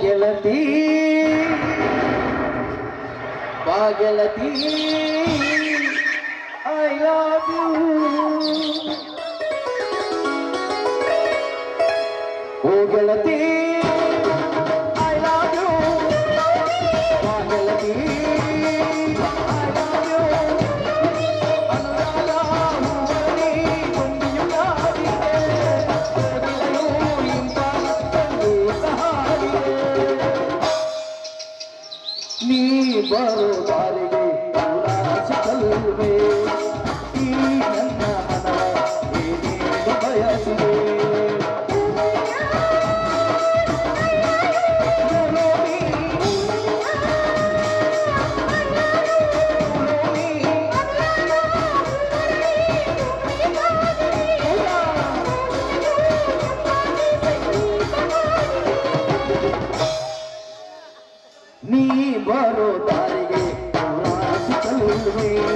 ಗೆಳತಿ ಬಾ ಗೆಳತಿ ಐ ಲವ್ ಯು ಓ ಗೆಳತಿ. ಬರೋ ಬಾರಿಗೆ ಕಲುವೆ ಈ ನನ್ನ ಮನವ ಏನೇನು ಬಯಸುವೆ बरो तारे पूरा चल में